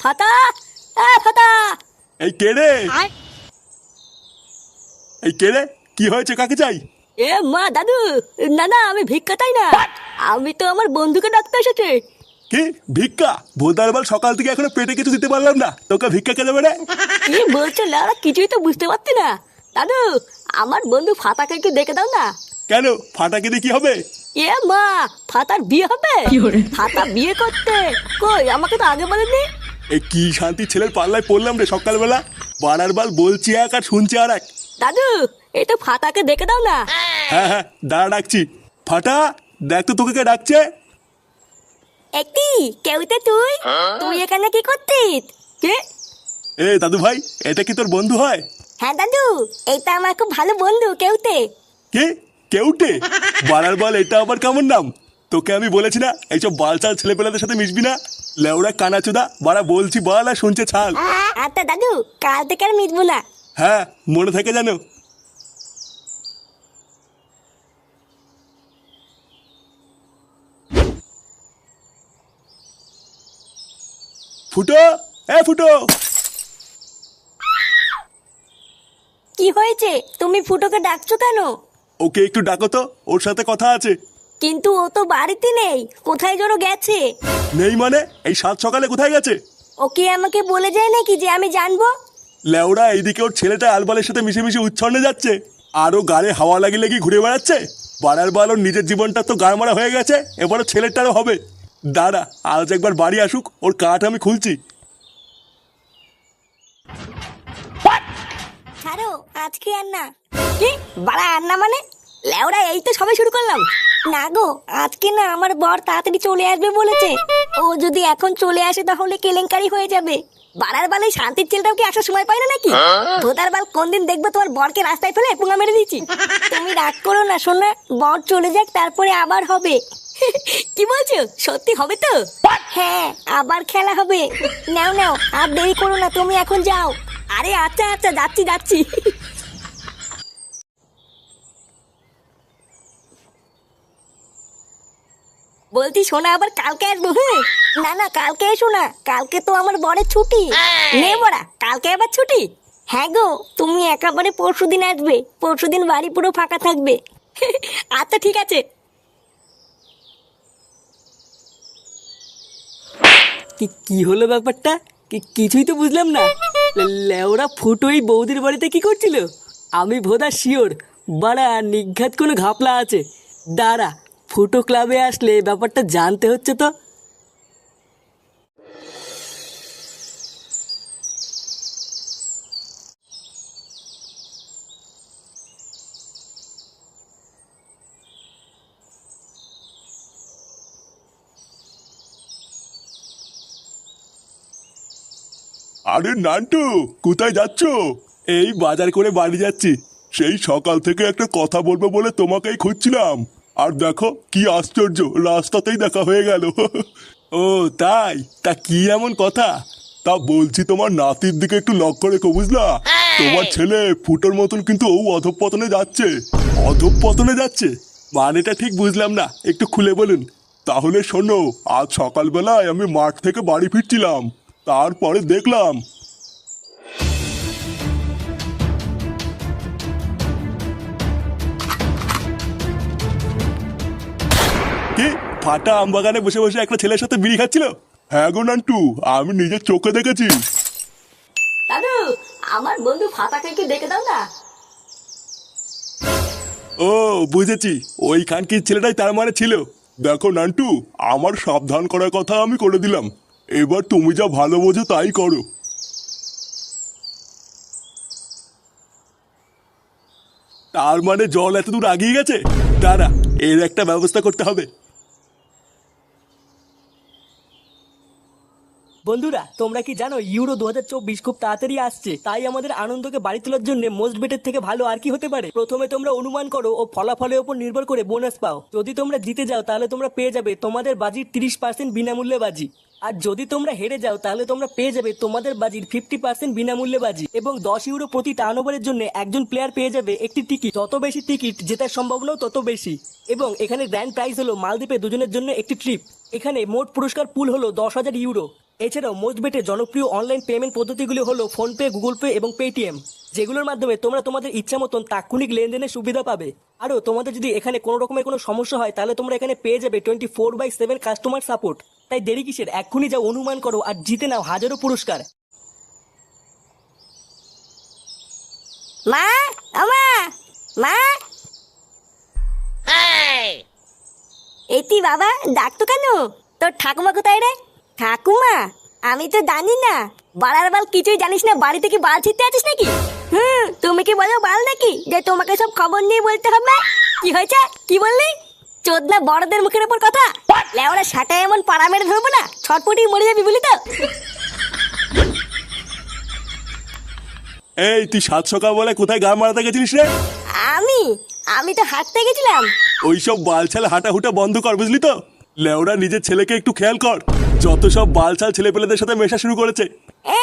ফাতা এ ফাতা এই কে রে? এই কে রে? কি হয়েছে? কাকে চাই? এ মা দাদু না না আমি ভিক্ষা চাই না। আমি তো আমার বন্ধুকে ডাকতে এসেছি। কি? ভিক্ষা? ভোদার বল সকাল থেকে এখনও পেটে কিছু দিতে পারলাম না। তোকে ভিক্ষা কে দেবে রে? কি বলছো লাউরা কিছুই তো বুঝতে পারছি না। দাদু আমার বন্ধু ফাতাকে একটু দেখে দাও না। কেন? ফাটাকে দিয়ে কি হবে? এ মা ফাতার বিয়ে হবে? ফাতা বিয়ে করতে? কই আমাকে তো আগে বলেনি? এই কি শান্তি ছেলের পাল্লায় পড়লাম রে সকালবেলা? বাড়ার বাল বলছি এক আর শুনছি আর এক। দাদু এই তো ফাতাকে দেখে দাও না। হ্যাঁ হ্যাঁ দাঁড়া ডাকছি। ফাটা দেখ তো তোকে কে ডাকছে। একটি কেউতে তুই? তুই এখানে কি করতিস? কে? এ দাদু ভাই এটা কি তোর বন্ধু হয়? হ্যাঁ দাদু এইটা আমার খুব ভালো বন্ধু কেউতে কে? কেউটে বাড়ার বল এটা আবার কেমন নাম? তোকে আমি বলেছি না এইসব বালচাল ছেলেপেলাদের সাথে মিশবি না। লেওড়া কানাচোদা বাড়া বলছি বল আর শুনছে ছাল। আচ্ছা দাদু কাল থেকে আর মিটবো না। হ্যাঁ মনে থাকে জানো ফুটো এ ফুটো। কি হয়েছে? তুমি ফুটোকে ডাকছো কেন? ওকে একটু ডাকো তো ওর সাথে কথা আছে। কিন্তু ও তো বাড়িতে নেই কোথায় জোরো গেছে? নেই মানে? এই সাত সকালে কোথায় গেছে? ওকে আমাকে বলে যায় নাকি যে আমি জানব? লেওড়া এইদিকে ওর ছেলেটা আলবালের সাথে মিশে মিশে উচ্ছন্নে যাচ্ছে। আরও গাড়ে হাওয়া লাগিয়ে লাগিয়ে ঘুরে বেড়াচ্ছে? বাড়ার বাল ওর নিজের জীবনটা তো গাড় মারা হয়ে গেছে এবারও ছেলেটারও হবে। দাঁড়া আজ একবার বাড়ি আসুক ওর কাঠ আমি খুলছি। ছাড়ো আজকে আর না। কি? বাড়া আর না মানে? লেওরা, এই তো সবে শুরু করলাম। না গো, আজকে না আমার বর তাড়াতাড়ি চলে আসবে বলেছে। ও যদি এখন চলে আসে তাহলে কেলেঙ্কারি হয়ে যাবে। বাড়ার বালে শান্তির ছেলেটাও কি আসার সময় পায় না নাকি? ভোদার বাল কোন দিন দেখবে তোমার বরকে রাস্তায় ফেলে পুঙ্গা মেরে দিচ্ছি তুমি রাগ করো না শোনা বর চলে যাক, তারপরে আবার হবে। কি বলছো? সত্যি হবে তো? হ্যাঁ আবার খেলা হবে। নাও নাও, আর দেরি করো না, তুমি এখন যাও। আরে আচ্ছা আচ্ছা যাচ্ছি যাচ্ছি। বলছি শোনা আবার কালকে আসব হ্যাঁ? না না কালকে এসো না কালকে তো আমার বরের ছুটি। নে বড়া কালকে আবার ছুটি? হ্যাঁ গো তুমি একেবারে পরশু দিন আসবে পরশু দিন বাড়ি পুরো ফাঁকা থাকবে। আচ্ছা ঠিক আছে। কি কি হলো ব্যাপারটা? কি কিছুই তো বুঝলাম না। লেওরা ফুটো এই বৌদির বাড়িতে কি করছিল? আমি ভোদা শিওর বাড়া নিঘাত কোনো ঘাপলা আছে। দাঁড়া ফুটো ক্লাবে আসলে ব্যাপারটা জানতে হচ্ছে তো। আরে নান্টু, কোথায় যাচ্ছ? এই বাজার করে বাড়ি যাচ্ছি। সেই সকাল থেকে একটা কথা বলব বলে তোমাকেই খুঁজছিলাম। আর দেখো কি আশ্চর্য রাস্তাতেই দেখা হয়ে গেল। ও তাই? তা কি এমন কথা? তা বলছি তোমার নাতির দিকে একটু লক্ষ্য রেখো বুঝলা? তোমার ছেলে ফুটোর মতন কিন্তু ও অধঃপতনে যাচ্ছে। অধঃপতনে যাচ্ছে? মানেটা ঠিক বুঝলাম না একটু খুলে বলুন। তাহলে শোনো আজ সকালবেলায় আমি মাঠ থেকে বাড়ি ফিরছিলাম। তারপরে দেখলাম কি? ফাটা আম বাগানে বসে বসে একটা ছেলের সাথে বিড়ি খাচ্ছিল? হ্যাঁ গো নান্টু আমি নিজের চোখে দেখেছি। দাদু আমার বন্ধু ফাতাকে একটু দেখে দাও না। ও বুঝেছি। ওই খানকির ছেলেটাই তার মানে ছিল। দেখো নান্টু আমার সাবধান করার কথা আমি করে দিলাম। এবার তুমি যা ভালো বোঝো তাই করো। তার মানে জল এত দূর আগিয়ে গেছে? দাঁড়া এর একটা ব্যবস্থা করতে হবে। বন্ধুরা, তোমরা কি জানো, ইউরো দু হাজার চব্বিশ খুব তাড়াতাড়ি আসছে। তাই আমাদের আনন্দকে বাড়ি তোলার জন্য মোস্ট বেটের থেকে ভালো আর কি হতে পারে? প্রথমে তোমরা অনুমান করো ও ফলাফলের উপর নির্ভর করে বোনাস পাও। যদি তোমরা জিতে যাও, তাহলে তোমরা পেয়ে যাবে তোমাদের বাজির তিরিশ পার্সেন্ট বিনামূল্যে বাজি। আর যদি তোমরা হেরে যাও, তাহলে তোমরা পেয়ে যাবে তোমাদের বাজির ফিফটি পার্সেন্ট বিনামূল্যে বাজি। এবং দশ ইউরো প্রতি টার্ন ওভারের জন্য একজন প্লেয়ার পেয়ে যাবে একটি টিকিট যত বেশি টিকিট জেতার সম্ভাবনাও তত বেশি। এবং এখানে গ্র্যান্ড প্রাইজ হলো মালদ্বীপে দুজনের জন্য একটি ট্রিপ এখানে মোট পুরস্কার পুল হলো দশ হাজার ইউরো। এছাড়াও মোস্ট বেটের জনপ্রিয় অনলাইন পেমেন্ট পদ্ধতিগুলি হলো ফোনপে গুগল পে এবং পেটিএম যেগুলোর মাধ্যমে তোমরা তোমাদের ইচ্ছা মতন তাৎক্ষণিক লেনদেনের সুবিধা পাবে। আরও তোমাদের যদি এখানে কোনো রকমের কোনো সমস্যা হয় তাহলে তোমরা এখানে পেয়ে যাবে twenty four by seven customer support তাই দেরি কিসের? এক্ষুনি যাও অনুমান করো আর জিতে নাও হাজারো পুরস্কার। মা আমা মা এটি বাবা ডাকতো কেন? তোর ঠাকুমা কোথায় রে? ঠাকুমা আমি তো জানি না। বাড়ার বাল কিছুই জানিস না বাড়িতে কি বাল ছিটতে আছিস নাকি? হুম তুমি কি বলো বাল নাকি? যে তোমাকে সব খবর নিয়ে বলতে হবে। কি হয়েছে? কি বললি? চোদনা বড়দের মুখের উপর কথা? লেওরা সাটা এমন পাড়া মেরে ধরবো না ছটপটি মরে যাবি বলি তো। এই তুই সাত সকাল বলে কোথায় গা মারাতে গেছিলিস রে? আমি? আমি তো হাঁটতে গেছিলাম। ওইসব বালছাল হাঁটা হুটা বন্ধ কর বুঝলি তো? লেওরা নিজের ছেলেকে একটু খেয়াল কর। যত সব বালছাল ছেলেপেলেদের সাথে মেশা শুরু করেছে। এ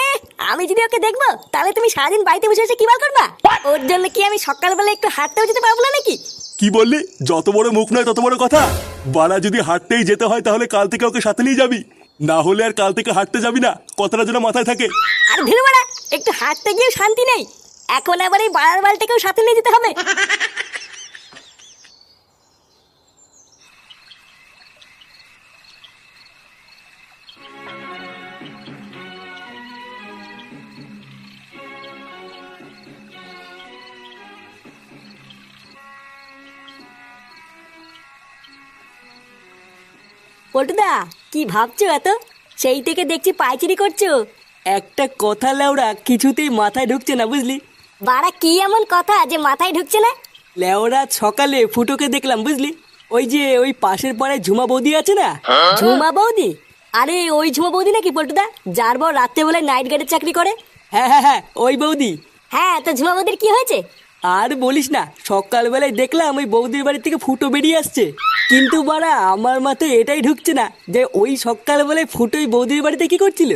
আমি যদি ওকে দেখব তাহলে তুমি সারাদিন বাড়িতে বসে বসে কি বার করবা? ওর জন্য কি আমি সকালবেলা একটু হাঁটতেও যেতে পারব না নাকি? কি বললি? যত বড় মুখ নয় তত বড় কথা। বাড়া যদি হাঁটতেই যেতে হয় তাহলে কাল থেকে ওকে সাথে নিয়ে যাবি। না হলে আর কাল থেকে হাঁটতে যাবি না। কথাটা যেন মাথায় থাকে। আর ভিড় বাড়া একটু হাঁটতে গিয়ে শান্তি নেই। এখন আবার এই বাড়ার বালটাকেও সাথে নিয়ে যেতে হবে। পল্টুদা কি ভাবছ এত? সেই থেকে দেখছি পাইচারি করছ। একটা কথা লেওড়া কিছুতেই মাথায় ঢুকছে না বুঝলি? বাড়া কি এমন কথা যে মাথায় ঢুকছে না? লেওড়া সকালে ফুটোকে দেখলাম বুঝলি? ওই যে ওই পাশের পাড়ায় ঝুমা বৌদি আছে না? ঝুমা বৌদি? আরে ওই ঝুমা বৌদি নাকি পল্টুদা? যার বর রাত্রেবেলায় নাইট গার্ডের চাকরি করে। হ্যাঁ হ্যাঁ হ্যাঁ ওই বৌদি। হ্যাঁ তো ঝুমা বৌদির কি হয়েছে? আর বলিস না সকালবেলায় দেখলাম ওই বৌদির বাড়ি থেকে ফুটো বেরিয়ে আসছে। কিন্তু বাড়া আমার মাথায় এটাই ঢুকছে না যে ওই সকালবেলায় ফুটোই বৌদির বাড়িতে কি করছিল।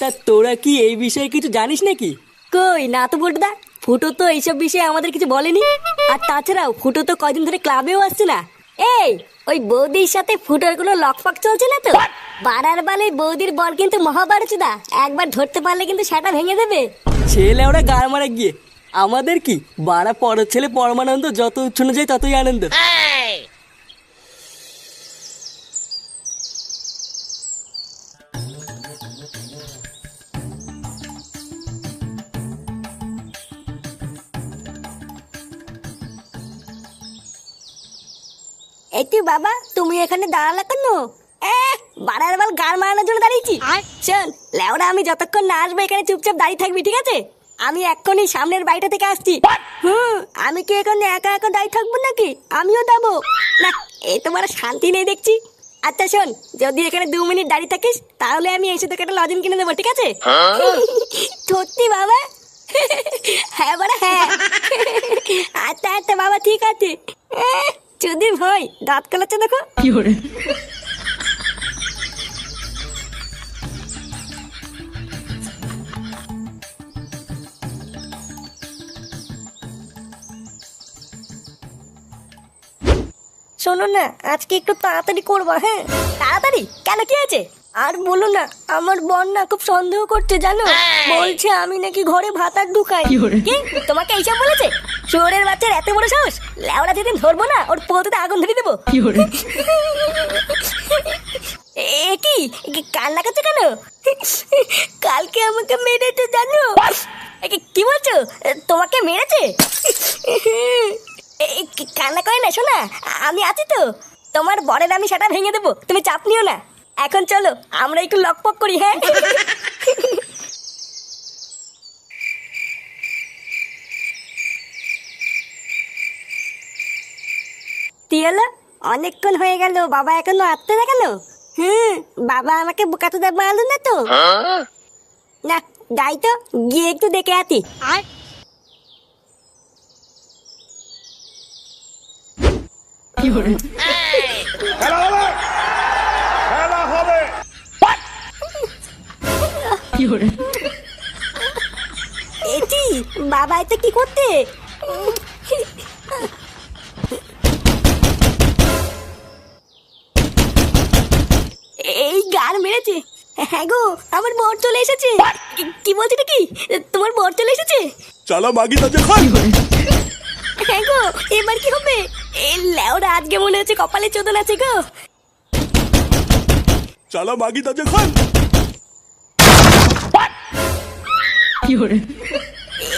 তা তোরা কি এই বিষয়ে কিছু জানিস নাকি? কই না তো পল্টুদা ফুটো তো এইসব বিষয়ে আমাদের কিছু বলেনি। আর তাছাড়াও ফুটো তো কয়দিন ধরে ক্লাবেও আসছে না। এই ওই বৌদির সাথে ফুটোর কোনো লকফক চলছে না তো? বাড়ার বালে বৌদির বল কিন্তু মহাভারতদা একবার ধরতে পারলে কিন্তু সেটা ভেঙে দেবে। ছেলে ওরা গাড় মারা গিয়ে আমাদের কি? বাড়া পরের ছেলে পরমানন্দ যত উচ্ছন্ন যায় ততই আনন্দ। এই! তুই বাবা তুমি এখানে দাঁড়ালে কেন? এ বাড়ার বাল গার মারানোর জন্য দাঁড়িয়েছি। শোন লেওরা আমি যতক্ষণ না আসব এখানে চুপচাপ দাঁড়িয়ে থাকবি ঠিক আছে? আমি এক্ষুনি সামনের বাড়িটা থেকে আসছি। হুম আমি কি এখন একা একা দাঁড়িয়ে থাকব নাকি? আমিও যাব। না এই তোমার শান্তি নেই দেখছি। আচ্ছা শোন যদি এখানে দু মিনিট দাঁড়িয়ে থাকিস তাহলে আমি এসে তোকে একটা লজেন কিনে দেবো ঠিক আছে? সত্যি বাবা? হ্যাঁ বাড়া হ্যাঁ। আচ্ছা আচ্ছা বাবা ঠিক আছে। চুদির ভাই দাঁত কালাচ্ছে দেখো। শোনো না আজকে একটু তাড়াতাড়ি করবা হ্যাঁ? তাড়াতাড়ি? কেন কি আছে আর বলো না আমার বোন না খুব সন্দেহ করছে জানো? বলছে আমি নাকি ঘরে ভাতার ঢুকাই কি তোমাকে এইসব বলেছে? চোরের বাচ্চার এত বড় সাহস? লেওড়া যেদিন ধরবো না ওর পোলতে আগুন ধরে দেবো। এ কি? কান্না করছ কেন? কালকে আমাকে মেরেছে জানো? এ কি- বলছো? তোমাকে মেরেছে? কান্না করে না শোনা আমি আছি তো। তোমার বরের আমি সেটা ভেঙে দেবো তুমি চাপ নিও না। এখন চলো আমরা একটু লকপক করি হ্যাঁ? কি হলো অনেকক্ষণ হয়ে গেল বাবা এখনও আসতে না কেন? হুম বাবা আমাকে বোকাতে দেব মারলো না তো? না যাই তো গিয়ে একটু দেখে আতি এটি বাবা এতে কি করতে? এই গান মেরেছে। হ্যাঁ গো আমার বর চলে এসেছে। কি- বলছি কি? তোমার বর চলে এসেছে? চালা মাগি তাজে খান হ্যাঁ গো এবার কি হবে? এই লেওরা আজকে মনে হচ্ছে কপালে চোদন আছে গো। চালা মাগি তাজে খান।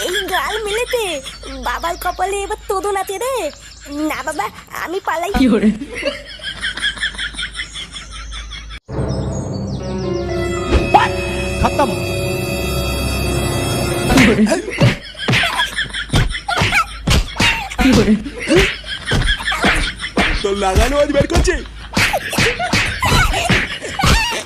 এই গাল মেলেতে বাবার কপালে এবার তোদন আছে রে। না বাবা আমি পালাই। তো লাগানো আজ বের করছে